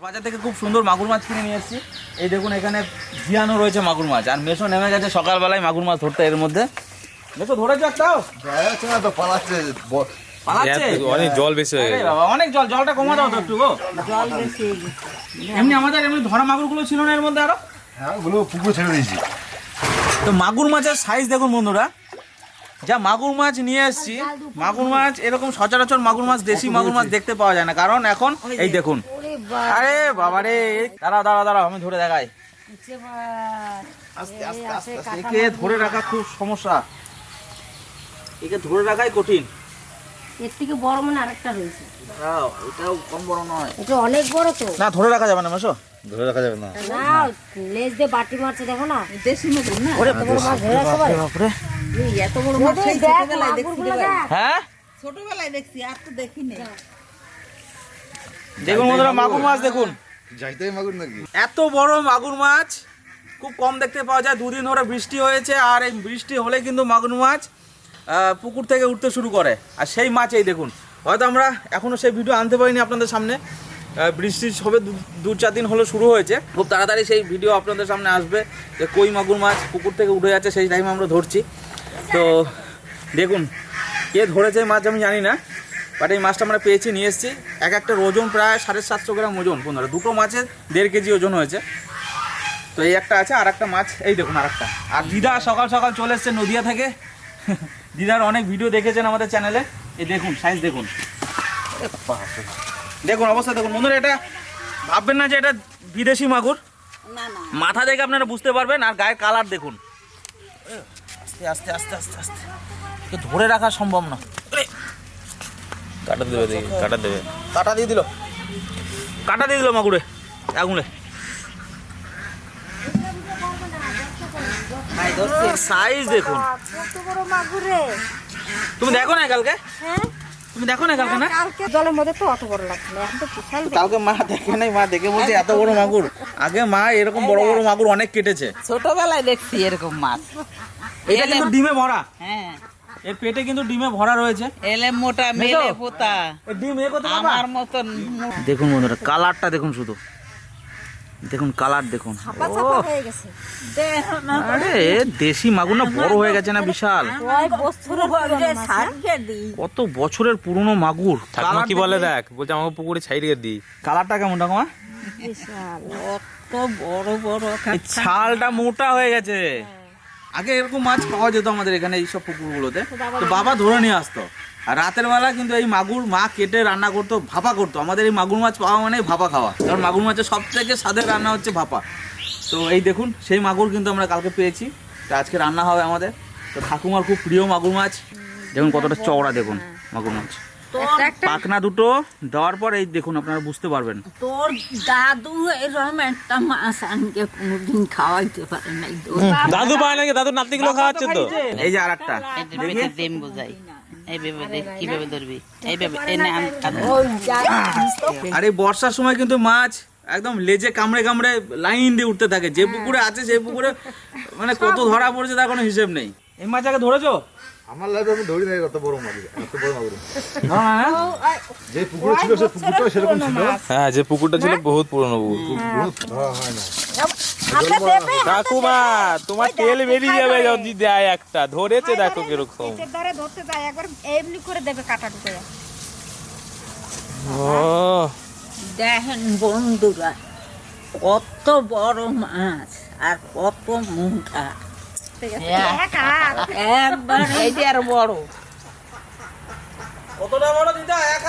আর বাজার থেকে খুব সুন্দর মাগুর মাছ কিনে নিয়ে এসেছি। এই দেখুন এখানে জিয়ানো রয়েছে মাগুর মাছ। আর মেশো নেমে গেছে সকালবেলায় মাগুর মাছ ধরতে এর মধ্যে। মেশো ধরেছো একটাও যাচ্ছে না তো পালাচ্ছে? পালাচ্ছে অনেক জল বেশি হয়ে গেছে। বাবা অনেক জল জলটা কমা দাও তো একটু গো। জল বেশি এমনি আমাদের এমনি ধরা মাগুরগুলো ছিল না এর মধ্যে আরও? হ্যাঁ ওগুলো পুকুরে ছেড়ে দিয়েছি। তো মাগুর মাছের সাইজ দেখুন বন্ধুরা। যা মাগুর মাছ নিয়ে এসেছি মাগুর মাছ এরকম সচরাচর মাগুর মাছ দেশি মাগুর মাছ দেখতে পাওয়া যায় না। কারণ এখন এই দেখুন বাবা, আরে দাঁড়াও দাঁড়াও দাঁড়াও আমি ধরে দেখাই। উঠছে আস্তে আস্তে আস্তে একে ধরে রাখা খুব সমস্যা। একে ধরে রাখাই কঠিন। এর থেকে বড় মনে আরেকটা রয়েছে। দাঁড়াও এটাও কম বড় নয়। এটা অনেক বড় তো। না ধরে রাখা যাবে না মেশো ধরে রাখা যাবে না। না লেজ দিয়ে বাটি মারছে দেখো না। দেশি না? ওরে এত বড় মাছ ধরে বাপরে এত মাছ দেখছি রে। হ্যাঁ? ছোটবেলায় দেখছি আর তো দেখিনি। দেখুন বন্ধুরা মাগুর। মাছ দেখুন। যাইতেই মাগুর নাকি? এত বড় মাগুর মাছ খুব কম দেখতে পাওয়া যায়। দুদিন ধরে বৃষ্টি হয়েছে আর এই বৃষ্টি হলে কিন্তু মাগুর মাছ পুকুর থেকে উঠতে শুরু করে। আর সেই মাছ এই দেখুন। হয়তো আমরা এখনও সেই ভিডিও আনতে পারিনি আপনাদের সামনে। বৃষ্টি দু- দু চার দিন হলো শুরু হয়েছে। খুব তাড়াতাড়ি সেই ভিডিও আপনাদের সামনে আসবে যে কই মাগুর মাছ পুকুর থেকে উঠে যাচ্ছে সেই টাইমে আমরা ধরছি। তো দেখুন কে ধরেছে মাছ আমি জানি না। বাট এই মাছটা আমরা পেয়েছি নিয়ে এসেছি। এক একটা ওজন প্রায় সাড়ে সাতশো গ্রাম ওজন পনেরো। দুটো মাছের দেড় কেজি ওজন হয়েছে। তো এই একটা আছে আর একটা মাছ এই দেখুন আর একটা। আর দিদা সকাল সকাল চলে এসছে নদিয়া থেকে। দিদার অনেক ভিডিও দেখেছেন আমাদের চ্যানেলে এই দেখুন সাইজ দেখুন। দেখুন অবস্থা দেখুন। বন্ধুরা এটা ভাববেন না যে এটা বিদেশি মাগুর। মাথা দেখে আপনারা বুঝতে পারবেন আর গায়ের কালার দেখুন। আস্তে আস্তে আস্তে আস্তে আস্তে। ধরে রাখা সম্ভব না। কাটা দেবে দেখি কাটা দেবে। কাটা দিয়ে দিল। কাটা দিয়ে দিল মাগুরে আগুনে সাইজ দেখুন। তুমি দেখো না কালকে? হ্যাঁ? তুমি দেখো না কালকে না? কালকে জলের মধ্যে তো অত বড় লাগছে এখন তো বিশাল কালকে মা দেখে নাই মা দেখে বলছে এত বড় মাগুর। আগে মা এরকম বড় বড় মাগুর অনেক কেটেছে। ছোটবেলায় দেখছি এরকম মাছ। এটা কিন্তু ডিমে ভরা। হ্যাঁ। এর পেটে কিন্তু ডিমে ভরা রয়েছে। এলে মোটা মেলে পোতা। ডিম এ পারবা? আমার মতন দেখুন বন্ধুরা কালারটা দেখুন শুধু। দেখুন কালার দেখুন। হয়ে আরে দেশি মাগুর না বড় হয়ে গেছে না বিশাল? হ্যাঁ? কত বছরের পুরনো মাগুর? ঠাকুমা কি বলে দেখ? বলছে আমাকে পুকুরে ছাইড়িয়ে দিই। কালারটা কেমন ঠাকুমা? বিশাল। কত বড় বড় এই ছালটা মোটা হয়ে গেছে। আগে এরকম মাছ পাওয়া যেত আমাদের এখানে এইসব পুকুরগুলোতে। তো বাবা ধরে নিয়ে আসতো। আর রাতের বেলা কিন্তু এই মাগুর মা কেটে রান্না করতো ভাপা করতো। আমাদের এই মাগুর মাছ পাওয়া মানে ভাপা খাওয়া। কারণ মাগুর মাছের সব থেকে স্বাদের রান্না হচ্ছে ভাপা। তো এই দেখুন সেই মাগুর কিন্তু আমরা কালকে পেয়েছি। তো আজকে রান্না হবে আমাদের। তো ঠাকুমার খুব প্রিয় মাগুর মাছ। দেখুন কতটা চওড়া দেখুন মাগুর মাছ। দুটো দেওয়ার পর এই দেখুন আপনারা বুঝতে পারবেন। তোর দাদু এরকম একটা মাছ আনকে কোনোদিন খাওয়াইতে পারে নাই। দাদু পায় নাকি? দাদু নাতিগুলো খাওয়াচ্ছে তো। এই যে আর একটা দেম বোঝাই। এইভাবে দেখ কীভাবে ধরবি? এইভাবে এনে আন ওই যা আর এই বর্ষার সময় কিন্তু মাছ একদম লেজে কামড়ে কামড়ে লাইন দিয়ে উঠতে থাকে। যে পুকুরে আছে সেই পুকুরে মানে কত ধরা পড়েছে তার কোনো হিসেব নেই। এই মাছ আগে ধরেছো? আমার লাইফে আমি ধরি নাই কত বড় মাগুর এত বড় মাগুর না? যে পুকুরে ছিল সে পুকুরটাও সেরকম ছিল। হ্যাঁ যে পুকুরটা ছিল বহুত পুরনো পুকুর। বহুত ধরা হয় না। কাকুমা তোমার তেল বেরিয়ে যাবে যদি দেয় একটা। ধরেছে দেখো কীরকম। পেটের দ্বারে ধরতে যায় একবার এমনি করে দেবে কাটা ঢুকে। ও। দেখেন বন্ধুরা কত বড় মাছ আর কত মোটা। একবার এইটা আর বড়।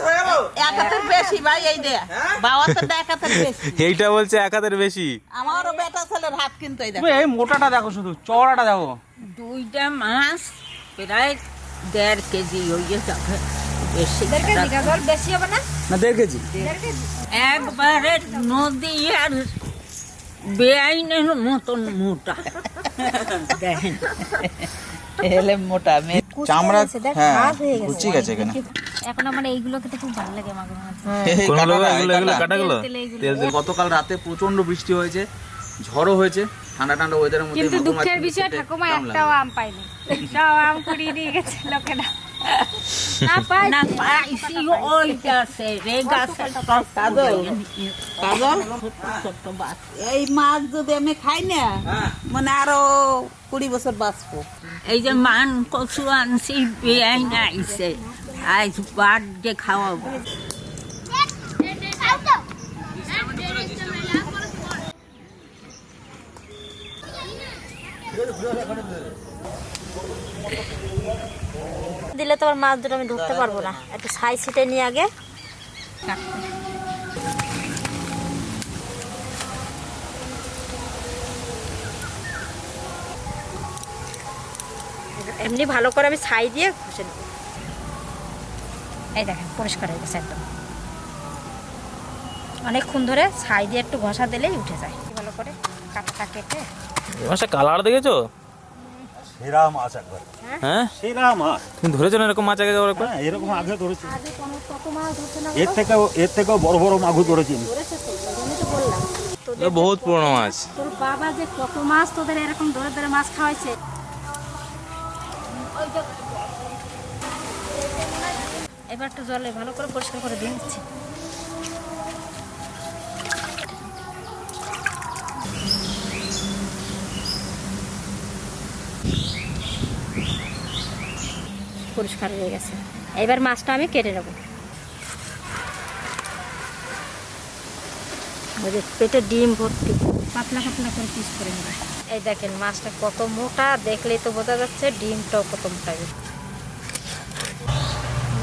হয়ে বেশি এইটা বলছে এক হাতের বেশি। আমারও বেটা ছেলের হাত কিন্তু এই মোটাটা দেখো শুধু চওড়াটা দেখো। দুইটা মাছ প্রায় দেড় কেজি হয়ে যাবে বেশি হবে না? দেড় কেজি। একবারে নদী আর বেআইনের মতন মোটা। দেখেন। এলে মোটা মেয়ে। চামড়া হ্যাঁ হয়ে। কুচি গেছে এখানে। এখন আমার এইগুলো খেতে খুব ভালো লাগে মাগুর মাছ কোন লোক এগুলো এগুলো কাঁটা। কাটাগুলো তেলে গতকাল রাতে প্রচণ্ড বৃষ্টি হয়েছে ঝড়ও হয়েছে ঠান্ডা ঠান্ডা ওয়েদারের মধ্যে কিন্তু দুঃখের বিষয় ঠাকুমা একটাও আম পাইনি। সব আম কুড়িয়ে দিয়ে গেছে লোকেরা। না না কাজল কাজল ছোট বাস এই মাছ যদি আমি খাই না মানে আরও কুড়ি বছর বাঁচবো এই যে মান কচু আনছি বিয়াই আইছে আজ বার্থডে খাওয়াবো দিলে তো আর মাছ দুটো আমি ধরতে পারব না। একটু সাই ছিটে নিয়ে আগে। এমনি ভালো করে আমি ছাই দিয়ে ঘষে নেব। এই দেখেন পরিষ্কার হয়ে গেছে একদম। অনেকক্ষণ ধরে ছাই দিয়ে একটু ঘষা দিলেই উঠে যায়। ভালো করে কাটাটা কেটে। মাসে কালার দেখেছ? সেরা মাছ একবার। হ্যাঁ? সেরা মাছ তুমি ধরেছো না এরকম মাছ আগে একবার? হ্যাঁ এরকম আগে ধরেছি। আগে কোনো কত মাছ ধরছে না এর থেকেও এর থেকেও বড় বড় মাগুর ধরেছি বহুত পুরনো মাছ। তোর বাবা যে কত মাছ তোদের এরকম ধরে ধরে মাছ খাওয়াইছে। এবার একটু জলে ভালো করে পরিষ্কার করে দিয়ে দিচ্ছি পরিষ্কার হয়ে গেছে। এবার মাছটা আমি কেটে নেব। ওই যে পেটে ডিম ভর্তি। পাতলা পাতলা করে পিস করে নেবে। এই দেখেন মাছটা কত মোটা দেখলেই তো বোঝা যাচ্ছে ডিমটাও কত মোটা।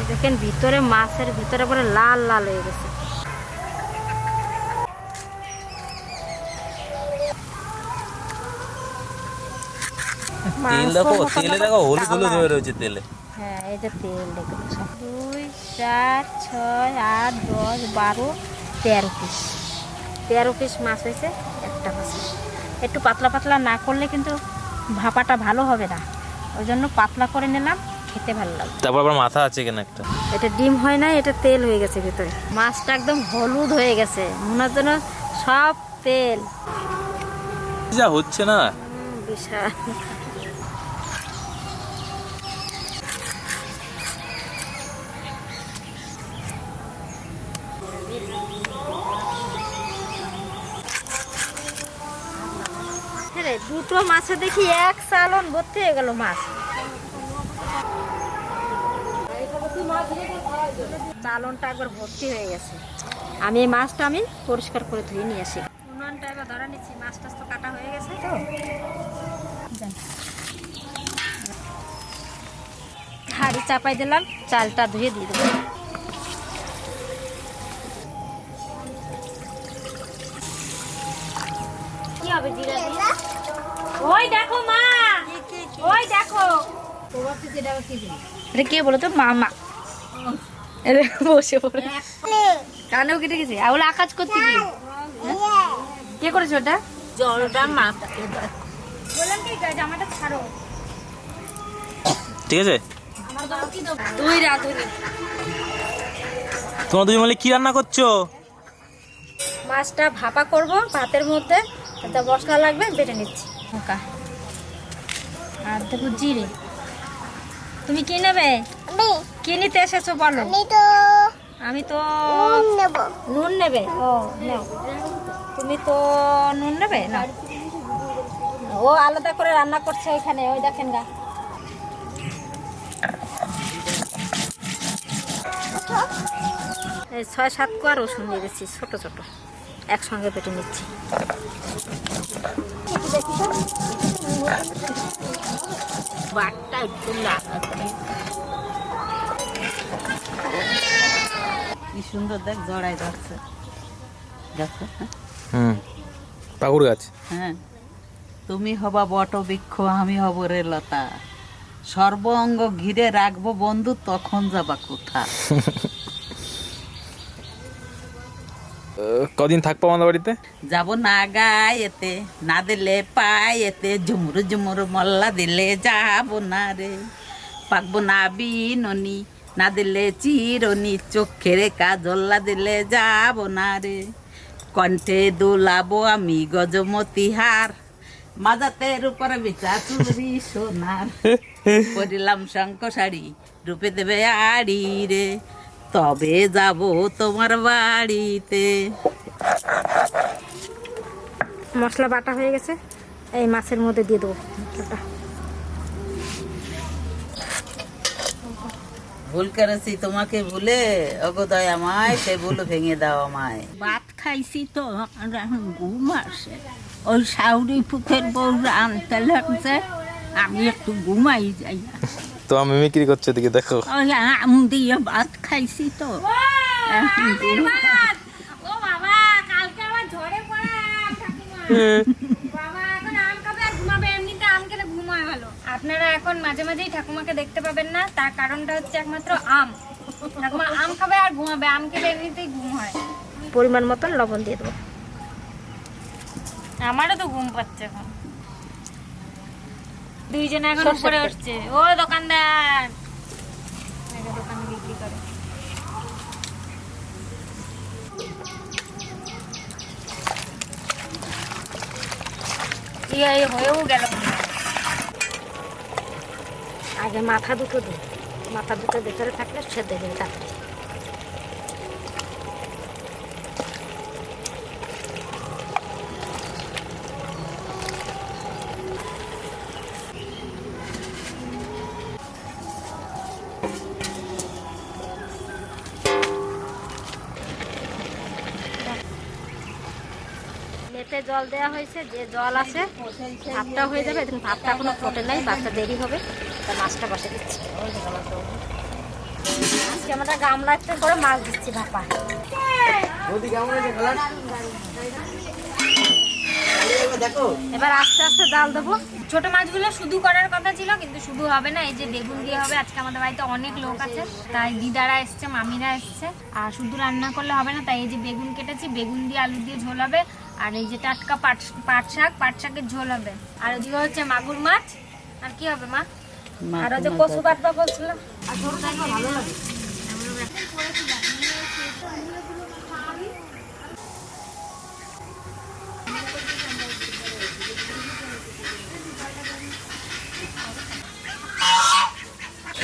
এই দেখেন ভিতরে মাছের ভিতরে পরে লাল লাল হয়ে গেছে। তেল দেখো তেলে দেখো হলুদ হলুদ। হয়ে রয়েছে তেলে। হ্যাঁ এই যে তেল দুই চার ছয় আট দশ বারো তেরো পিস। তেরো পিস মাছ হয়েছে একটা মাছ। একটু পাতলা পাতলা না করলে কিন্তু ভাপাটা ভালো হবে না। ওই জন্য পাতলা করে নিলাম খেতে ভালো লাগবে। তারপর আবার মাথা আছে কেন একটা? এটা ডিম হয় না এটা তেল হয়ে গেছে ভিতরে। মাছটা একদম হলুদ হয়ে গেছে মনে হচ্ছে যেন সব তেল। যা হচ্ছে না। বিশাল। রে, মাছে দেখি এক সালন ভর্তি হয়ে গেল মাছ চালনটা একবার ভর্তি হয়ে গেছে আমি এই মাছটা আমি পরিষ্কার করে ধুয়ে নিয়ে আসি উনুনটা এবার ধরা নিচ্ছি মাছ টাছ তো কাটা হয়ে গেছে তো যান। চাপাই দিলাম চালটা ধুয়ে দিয়ে দেবো কি হবে জিরা? ওই দেখো মা। ওই দেখো। এটা কে বলো তো? মামা। বসে পড়ে। কানেও কেটে গেছে। আউলে আকাজ করতে কি হ্যাঁ? কে করেছে ওটা? জলটা দেখ বললাম কি জামাটা ছাড়ো। ঠিক আছে? দুই রাত হয়ে তোমরা দুজন মিলে কি রান্না করছ? মাছটা ভাপা করব ভাতের মধ্যে। তাতে মশলা লাগবে বেটে নিচ্ছি। আর দেবো জিরে। তুমি কি নেবে? কি নিতে এসেছ বলো। আমি তো নুন নেবে। ও তুমি তো নুন নেবে? না ও আলাদা করে রান্না করছে ওইখানে ওই দেখেন গা। এই ছয় সাত কোয়া রসুন দিয়ে দিচ্ছি ছোট ছোট। একসঙ্গে পেটে নিচ্ছি। বাটটা একটু লাগাতে। কি সুন্দর দেখ জড়াই যাচ্ছে দেখো হ্যাঁ? হুম। পাকুড় গাছ। হ্যাঁ। তুমি হবা বটবৃক্ষ আমি হব রে লতা। সর্ব অঙ্গ ঘিরে রাখব বন্ধু তখন যাবা কোথা? কদিন থাকব আমাদের বাড়িতে? যাব না গায়েতে না দিলে পায়েতে ঝুমুর ঝুমুর মল্লা দিলে যাব না রে। পাকবো না বিননি না দিলে চিরনি চোখের কাজল্লা দিলে যাব না রে। কণ্ঠে দোলাবো আমি গজমতি হার মাজাতের উপরে বিচা চুরি সোনার। পরিলাম শঙ্খ শাড়ি রূপে দেবে আড়ি রে। তবে যাব তোমার বাড়িতে। মশলা বাটা হয়ে গেছে এই মাছের মধ্যে দিয়ে দেবো মশলাটা। ভুল করেছি তোমাকে ভুলে? অগোদয় আমায় সে ভুল ভেঙে দাও আমায়। ভাত খাইছি তো আর এখন ঘুম আসে। ওই সাউরি পুকুর বউ আনতে লাগছে আমি একটু ঘুমাই যাই। তো আমি মিমিক্রি করছে দিকে দেখো। আম দিয়ে ভাত খাইছি তো। আপনারা এখন মাঝে মাঝেই ঠাকুমাকে দেখতে পাবেন না তার কারণটা হচ্ছে একমাত্র আম। ঠাকুমা আম খাবে আর ঘুমাবে আম খেলে এমনিতেই ঘুম হয়। পরিমাণ মতন লবণ দিয়ে দেবো। আমারও তো ঘুম পাচ্ছে এখন। দুইজনে এখন উপরে উঠছে। ও দোকানদার। দোকানে বিক্রি করে। ইয়ে হয়েও গেল। আগে মাথা দুটো দিই মাথা দুটো ভেতরে থাকলে সেদ্ধ হয়ে যাবে নেটে জল দেওয়া হয়েছে যে জল আছে ভাতটা হয়ে যাবে। এখন ভাতটা এখনও ফোটে নাই ভাতটা দেরি হবে। তা মাছটা বসে দিচ্ছি। আজকে আমরা গামলা একটা করে মাছ দিচ্ছি ভাপা এবার আস্তে আস্তে জাল দেবো। ছোট মাছগুলো শুধু করার কথা ছিল কিন্তু শুধু হবে না এই যে বেগুন দিয়ে হবে। আজকে আমাদের বাড়িতে অনেক লোক আছে তাই দিদারা এসছে মামিরা এসছে। আর শুধু রান্না করলে হবে না তাই এই যে বেগুন কেটেছি বেগুন দিয়ে আলু দিয়ে ঝোল হবে। আর এই যে টাটকা পাট পাট শাক পাট শাকের ঝোল হবে। আর ওদিকে হচ্ছে মাগুর মাছ। আর কি হবে মা? আর ওই যে কচু কাটবা আর ভালো লাগে।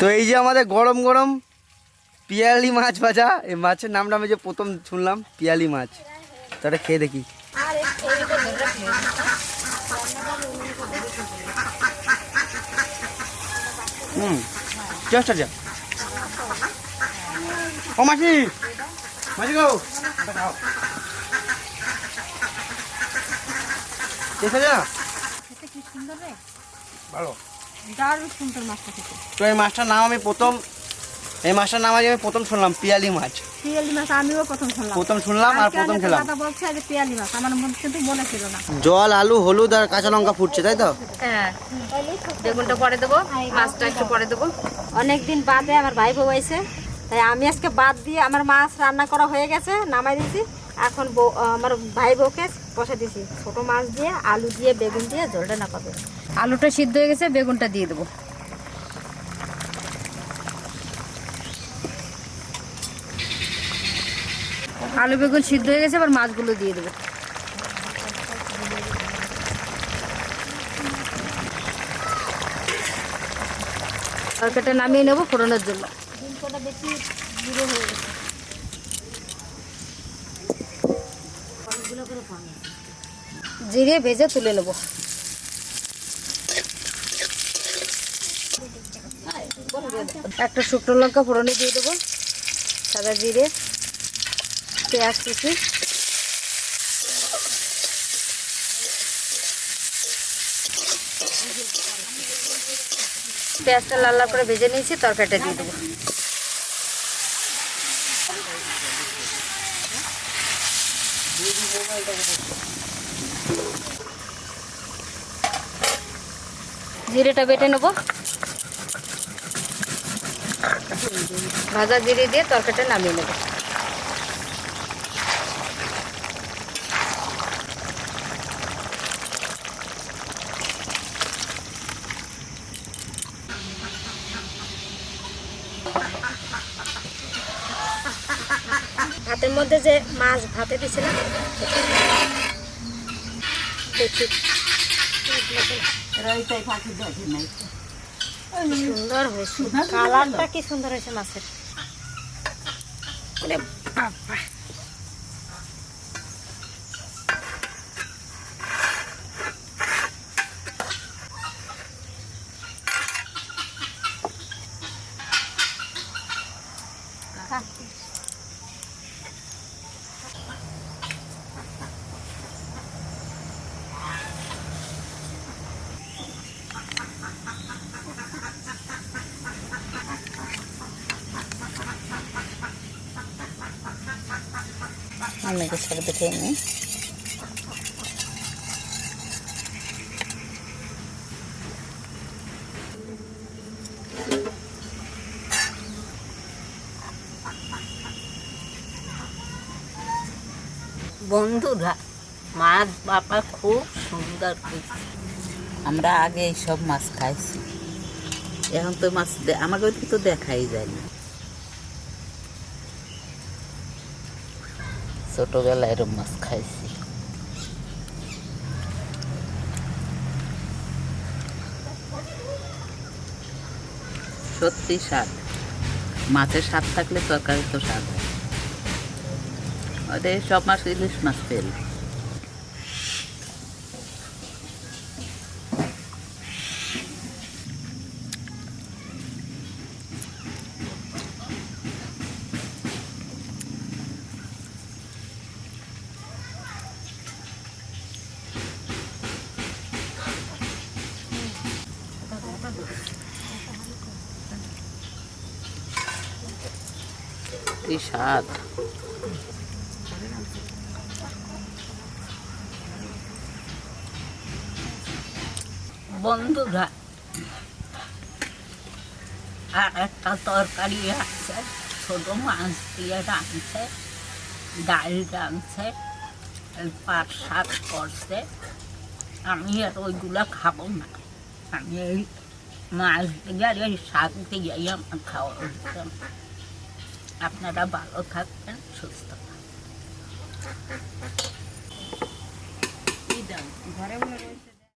তো এই যে আমাদের গরম গরম পিয়ালি মাছ ভাজা এই মাছের নামটা আমি যে প্রথম শুনলাম পিয়ালি মাছ। তো এটা খেয়ে দেখি। হুম জাস্ট যা ও মাসি মাসি গো। দেখে যা। ভালো। দারুণ সুন্দর মাছটা খেতে। তো এই মাছটার নাম আমি প্রথম এই মাছটার নাম আজ আমি প্রথম শুনলাম পিয়ালি মাছ। পিয়ালি মাছ আমিও প্রথম শুনলাম। প্রথম শুনলাম আর প্রথম খেলাম। কথা বলছে পিয়ালি মাছ? আমার মধ্যে কিন্তু মনে না। জল আলু হলুদ আর কাঁচা লঙ্কা ফুটছে তাই তো? হ্যাঁ। বেগুনটা পরে দেবো মাছটা একটু পরে দেবো। অনেকদিন বাদে আমার ভাই বউ আইছে তাই আমি আজকে বাদ দিয়ে আমার মাছ রান্না করা হয়ে গেছে নামাই দিয়েছি। এখন বউ আমার ভাই বউকে বসে দিয়েছি। ছোট মাছ দিয়ে আলু দিয়ে বেগুন দিয়ে ঝোলটা না করবে আলুটা সিদ্ধ হয়ে গেছে বেগুনটা দিয়ে দেবো। আলু বেগুন সিদ্ধ হয়ে গেছে এবার মাছগুলো দিয়ে দেবো। তরকারিটা নামিয়ে নেব ফোড়নের জন্য। জিরে ভেজে তুলে নেব। একটা শুকনো লঙ্কা ফোড়নে দিয়ে দেবো সাদা জিরে। পেঁয়াজ কুচি পেঁয়াজটা লাল লাল করে ভেজে নিয়েছি, তরকারিটা দিয়ে দেবো। জিরেটা বেটে নেব। ভাজা জিরে দিয়ে তরকারিটা নামিয়ে নেব। ভাতের মধ্যে যে মাছ ভাতে দিয়েছিলাম দেখি। সুন্দর হয়েছে। কালারটা কি সুন্দর হয়েছে মাছের। বাবা। আমি তো সব দেখে নিই বন্ধুরা মাছ বাবা খুব সুন্দর করছে আমরা আগে এইসব মাছ খাইছি। এখন তো মাছ আমাকে তো দেখাই যায় না। ছোটবেলায় এরম মাছ খাইছি। সত্যি স্বাদ। মাছের স্বাদ থাকলে তরকারি তো স্বাদ হয়। ওদের সব মাছ ইলিশ মাছ তেল কি স্বাদ বন্ধুরা। আর একটা তরকারি আছে, ছোট মাছ দিয়ে রাঁধছে, ডাল রাঁধছে, পাট শাক করছে। আমি আর ওইগুলো খাব না। আমি এই মাছ দিয়ে আর এই শাক দিয়েই আমার খাওয়া আপনারা ভালো থাকবেন, সুস্থ থাকবেন। ঘরে